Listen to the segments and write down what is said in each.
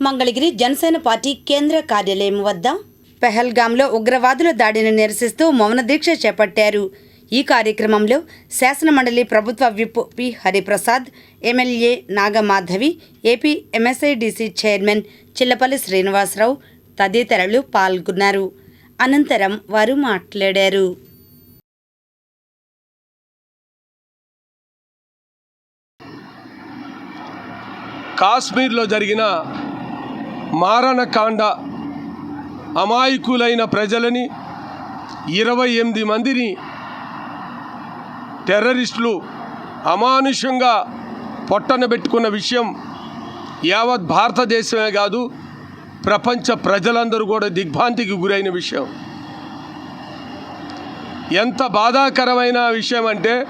Mangalagiri Janasena party కేంద్ర కార్యాలయం వద్ద పెహల్గాంలో ఉగ్రవాదుల దాడిని నిరసిస్తూ మౌన దీక్ష చేపట్టారు. ఈ కార్యక్రమంలో శాసనమండలి ప్రభుత్వ whip P Hariprasad MLA Nagamadhavi AP MSIDC chairman Chillapalli Srinivasarao తదితరులు పాల్గొన్నారు. అనంతరం వారు మాట్లాడారు. కాశ్మీర్లో జరిగిన మారణకాండ అమాయకులైన ప్రజలని ఇరవై ఎనిమిది మందిని టెర్రరిస్టులు అమానుషంగా పొట్టన పెట్టుకున్న విషయం యావత్ భారతదేశమే కాదు ప్రపంచ ప్రజలందరూ కూడా దిగ్భ్రాంతికి గురైన విషయం. ఎంత బాధాకరమైన విషయం అంటే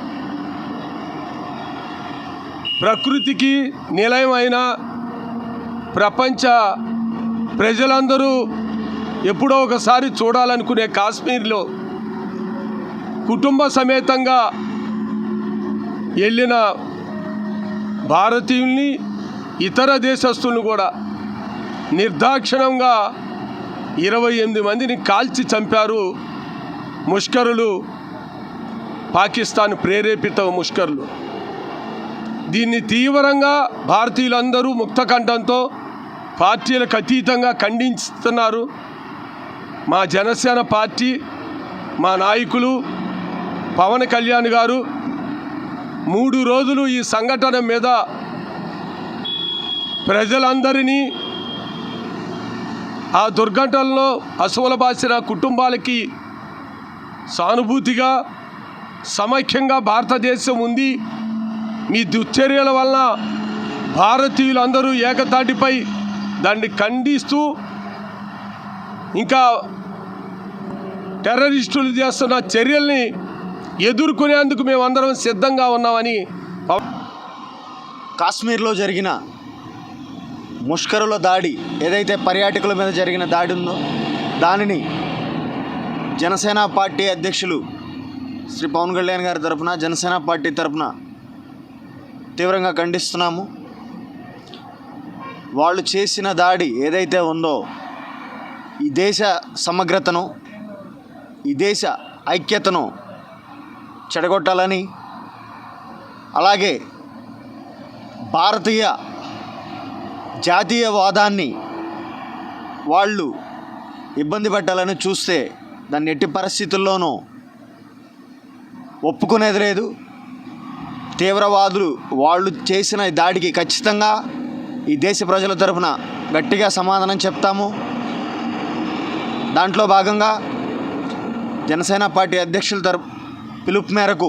ప్రకృతికి నిలయమైన ప్రపంచ ప్రజలందరూ ఎప్పుడో ఒకసారి చూడాలనుకునే కాశ్మీర్లో కుటుంబ సమేతంగా వెళ్ళిన భారతీయుల్ని ఇతర దేశస్తులను కూడా నిర్దాక్షిణంగా ఇరవై ఎనిమిది మందిని కాల్చి చంపారు ముష్కరులు పాకిస్తాన్ ప్రేరేపిత ముష్కరులు. దీన్ని తీవ్రంగా భారతీయులందరూ ముక్తకంఠంతో పార్టీలకు అతీతంగా ఖండిస్తున్నారు మా జనసేన పార్టీ మా నాయకులు పవన్ కళ్యాణ్ గారు. మూడు రోజులు ఈ సంఘటన మీద ప్రజలందరినీ ఆ దుర్ఘటనలో అసువుల బాసిన కుటుంబాలకి సానుభూతిగా సమైక్యంగా భారతదేశం ఉంది. మీ దుశ్చర్యల వలన భారతీయులందరూ ఏకతాటిపై దాన్ని ఖండిస్తూ ఇంకా టెర్రరిస్టులు చేస్తున్న చర్యల్ని ఎదుర్కొనేందుకు మేమందరం సిద్ధంగా ఉన్నామని కాశ్మీర్లో జరిగిన ముష్కరుల దాడి ఏదైతే పర్యాటకుల మీద జరిగిన దాడి ఉందో దానిని జనసేన పార్టీ అధ్యక్షులు శ్రీ పవన్ కళ్యాణ్ గారి తరఫున జనసేన పార్టీ తరఫున తీవ్రంగా ఖండిస్తున్నాము. వాళ్ళు చేసిన దాడి ఏదైతే ఉందో ఈ దేశ సమగ్రతను ఈ దేశ ఐక్యతను చెడగొట్టాలని అలాగే భారతీయ జాతీయవాదాన్ని వాళ్ళు ఇబ్బంది పెట్టాలని చూస్తే దాన్ని ఎట్టి పరిస్థితుల్లోనూ ఒప్పుకునేది లేదు. తీవ్రవాదులు వాళ్ళు చేసిన దాడికి ఖచ్చితంగా ఈ దేశ ప్రజల తరఫున గట్టిగా సమాధానం చెప్తాము. దాంట్లో భాగంగా జనసేన పార్టీ అధ్యక్షుల తరపు పిలుపు మేరకు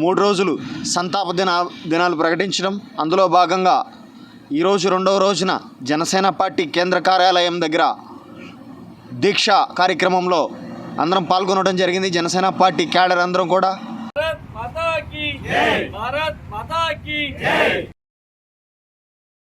మూడు రోజులు సంతాప దిన దినాలు ప్రకటించడం. అందులో భాగంగా ఈరోజు రెండవ రోజున జనసేన పార్టీ కేంద్ర కార్యాలయం దగ్గర దీక్ష కార్యక్రమంలో అందరం పాల్గొనడం జరిగింది. జనసేన పార్టీ క్యాడర్ అందరం కూడా.